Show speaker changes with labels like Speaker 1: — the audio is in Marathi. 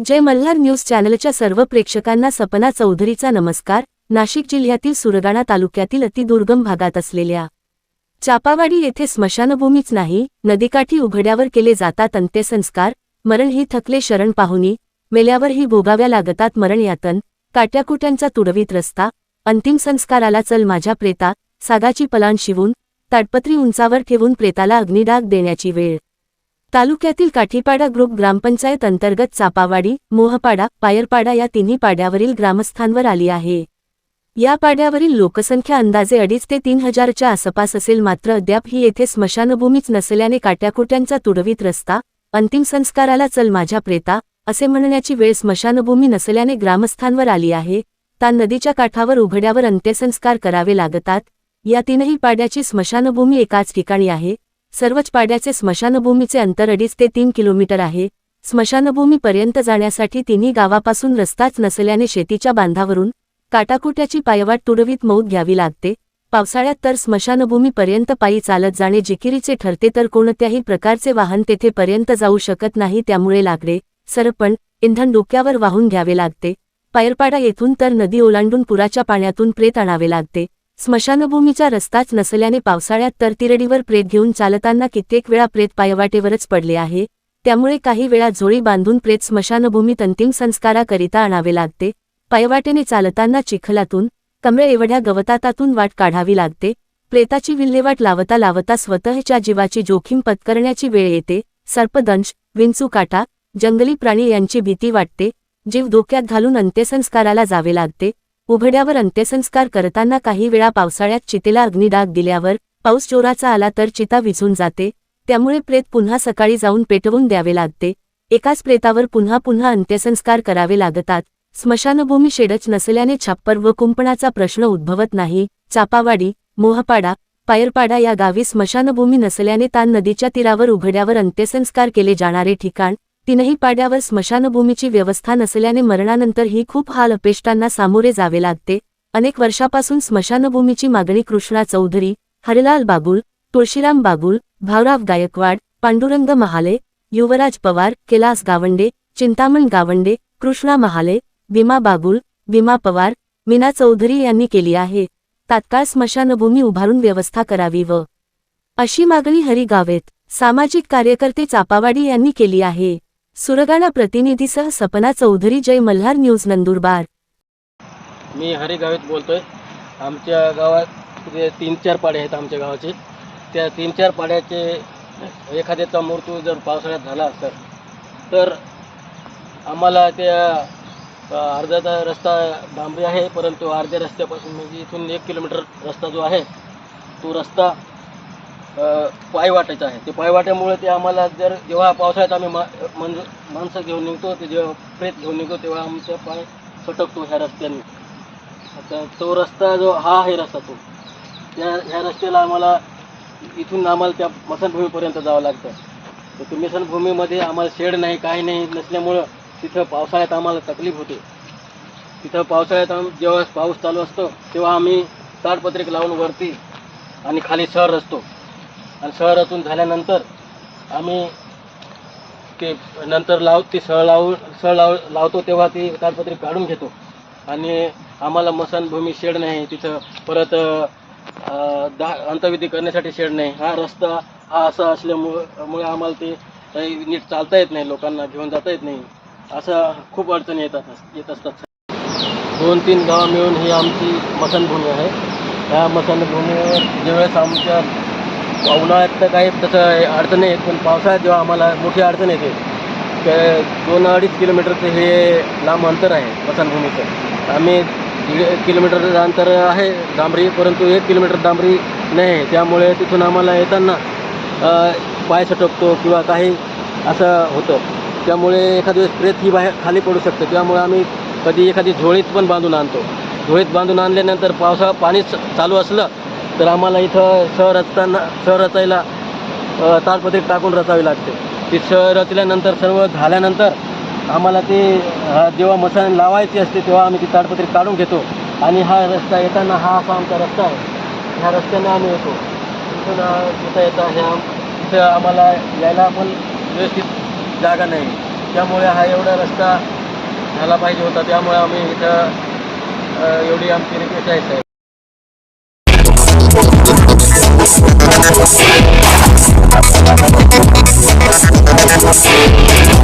Speaker 1: जय मल्हार न्यूज चॅनलच्या सर्व प्रेक्षकांना सपना चौधरीचा नमस्कार. नाशिक जिल्ह्यातील सुरगाणा तालुक्यातील अतिदुर्गम भागात असलेल्या चापावाडी येथे स्मशानभूमीच नाही नदीकाठी उघड्यावर केले जातात अंत्यसंस्कार मरण ही थकले शरण पाहुणी मेल्यावरही भोगाव्या लागतात मरण यातन काट्याकुट्यांचा तुडवीत रस्ता अंतिम संस्काराला चल माझ्या प्रेता सागाची पलाण शिवून ताडपत्री उंचावर ठेवून प्रेताला अग्निडाग देण्याची वेळ तालुक्यातील काठीपाडा ग्रुप ग्रामपंचायत अंतर्गत चापावाडी मोहपाडा पायरपाडा या तिन्ही पाड्यावरील ग्रामस्थांवर आली आहे. या पाड्यावरील लोकसंख्या अंदाजे अडीच ते तीन हजारच्या आसपास असेल मात्र अद्याप ही येथे स्मशानभूमीच नसल्याने काट्याकुट्यांचा तुडवीत रस्ता अंतिम संस्काराला चल माझ्या प्रेता असे म्हणण्याची वेळ स्मशानभूमी नसल्याने ग्रामस्थांवर आली आहे. ता नदीच्या काठावर उघड्यावर अंत्यसंस्कार करावे लागतात. या तीनही पाड्याची स्मशानभूमी एकाच ठिकाणी आहे. सर्वच पाड्याचे स्मशानभूमीचे अंतर अडीच ते तीन किलोमीटर आहे. स्मशानभूमीपर्यंत जाण्यासाठी तिन्ही गावापासून रस्ताच नसल्याने शेतीच्या बांधावरून काटाकुट्याची पायवाट तुडवीत मौत घ्यावी लागते. पावसाळ्यात तर स्मशानभूमीपर्यंत पायी चालत जाणे जिकिरीचे ठरते तर कोणत्याही प्रकारचे वाहन तेथेपर्यंत जाऊ शकत नाही त्यामुळे लाकडे सरपण इंधन डोक्यावर वाहून घ्यावे लागते. पायरपाडा येथून तर नदी ओलांडून पुराच्या पाण्यातून प्रेत आणावे लागते. स्मशानभूमीचा रस्ताच नसल्याने पावसाळ्यात तर तिरडीवर प्रेत घेऊन चालताना कित्येक वेळा प्रेत पायवाटेवरच पडले आहे त्यामुळे काही वेळा झोळी बांधून प्रेत स्मशानभूमीत अंतिम संस्काराकरिता आणावे लागते. पायवाटेने चालताना चिखलातून कमळे एवढ्या गवतातातून वाट काढावी लागते. प्रेताची विल्हेवाट लावता लावता स्वतःच्या जीवाची जोखीम पत्करण्याची वेळ येते. सर्पदंश विंचूकाटा जंगली प्राणी यांची भीती वाटते. जीव धोक्यात घालून अंत्यसंस्काराला जावे लागते. उघड्यावर अंत्यसंस्कार करताना काही वेळा पावसाळ्यात चितेला अग्निडाग दिल्यावर पाऊस जोराचा आला तर चिता विझून जाते त्यामुळे प्रेत पुन्हा सकाळी जाऊन पेटवून द्यावे लागते. एकाच प्रेतावर पुन्हा पुन्हा अंत्यसंस्कार करावे लागतात. स्मशानभूमी शेडच नसल्याने छप्पर व कुंपणाचा प्रश्न उद्भवत नाही. चापावाडी मोहपाडा पायरपाडा या गावी स्मशानभूमी नसल्याने तान नदीच्या तीरावर उघड्यावर अंत्यसंस्कार केले जाणारे ठिकाण तीनही पाड्यावर स्मशानभूमीची व्यवस्था नसल्याने मरणानंतर ही खूप हाल अपेष्टांना सामोरे जावे लागते. अनेक वर्षापासून स्मशानभूमीची मागणी कृष्णा चौधरी हरिलाल बागुल तुळशीराम बागुल भावराव गायकवाड पांडुरंग महाले युवराज पवार कैलास गावंडे चिंतामण गावंडे कृष्णा महाले विमा बागुल विमा पवार मीना चौधरी यांनी केली आहे. तात्काळ स्मशानभूमी उभारून व्यवस्था करावी व अशी मागणी हरी गावेत सामाजिक कार्यकर्ते चापावाडी यांनी केली आहे. सुरगाणा प्रतिनिधीसह सपना चौधरी जय मल्हार न्यूज नंदुरबार.
Speaker 2: मी हरी गावीत बोलतोय. आमच्या गावात जे तीन चार पाडे आहेत आमच्या गावाचे त्या तीन चार पाड्याचे एखाद्याचा मृत्यू जर पावसाळ्यात झाला असेल तर आम्हाला त्या अर्ध्याचा रस्ता डांबरी आहे परंतु अर्ध्या रस्त्यापासून म्हणजे इथून एक किलोमीटर रस्ता जो आहे तो रस्ता अ, पायवाटेचा आहे. ते पायवाट्यामुळे ते आम्हाला जर जेव्हा पावसाळ्यात आम्ही मा म्हणजे माणसं घेऊन निघतो ते जेव्हा प्रेत घेऊन निघतो तेव्हा आमचा पाय फटकतो ह्या रस्त्याने. आता तो रस्ता जो हा आहे रस्ता तो. त्या ह्या रस्त्याला आम्हाला इथून आम्हाला त्या मसनभूमीपर्यंत जावं लागतं. तर ते मिसनभूमीमध्ये आम्हाला शेड नाही काही नाही नसल्यामुळं तिथं पावसाळ्यात आम्हाला तकलीफ होते. तिथं पावसाळ्यात आम जेव्हा पाऊस चालू असतो तेव्हा आम्ही ताडपत्रिक लावून वरती आणि खाली शहर असतो. आणि शहर झाल्यानंतर आम्ही ते नंतर लाव ती सळ लावून सळ लाव लावतो तेव्हा ती ताडपत्री काढून घेतो. आणि आम्हाला मसानभूमी शेड नाही तिथं परत दा अंतविधी करण्यासाठी शेड नाही. हा रस्ता हा असा असल्यामुळं मुळे आम्हाला ते काही नीट चालता येत नाही लोकांना घेऊन जाता येत नाही. असं खूप अडचणी येतात येत असतात. दोन तीन गावं मिळून ही आमची मसानभूमी आहे. ह्या मसानभूमीवर ज्यावेळेस आमच्या उन्हाळ्यात तर काही तसं अडचण नाही येत पण पावसाळ्यात जेव्हा आम्हाला मोठी अडचण येते तर दोन अडीच किलोमीटरचं हे लांब अंतर आहे मसानभूमीचं आम्ही दीड एक किलोमीटरचं अंतर आहे डांबरी परंतु एक किलोमीटर डांबरी नाही आहे. त्यामुळे तिथून आम्हाला येताना पाय सटकतो किंवा काही असं होतं. त्यामुळे एखादी वेळेस प्रेत ही बाहेर खाली पडू शकते. त्यामुळे आम्ही कधी एखादी झोळीत पण बांधून आणतो. झोळीत बांधून आणल्यानंतर पावसाळा पाणी चालू असलं तर आम्हाला इथं शहर रचताना शहर रचायला तालपत्रिक ताडपत्री टाकून रचावी लागते. ती शहर रचल्यानंतर सर्व झाल्यानंतर आम्हाला ती जेव्हा मसाण लावायची असते तेव्हा आम्ही ती ताडपत्री काढून घेतो. आणि हा रस्ता येताना हा असा आमचा रस्ता आहे. ह्या रस्त्याने आम्ही येतो. तिथून तिथं येता येता ह्या इथं आम्हाला यायला पण व्यवस्थित जागा नाही. त्यामुळे हा एवढा रस्ता झाला पाहिजे होता. त्यामुळे आम्ही इथं एवढी आमची रिक्वेस्ट आहे साहेब. Thank you.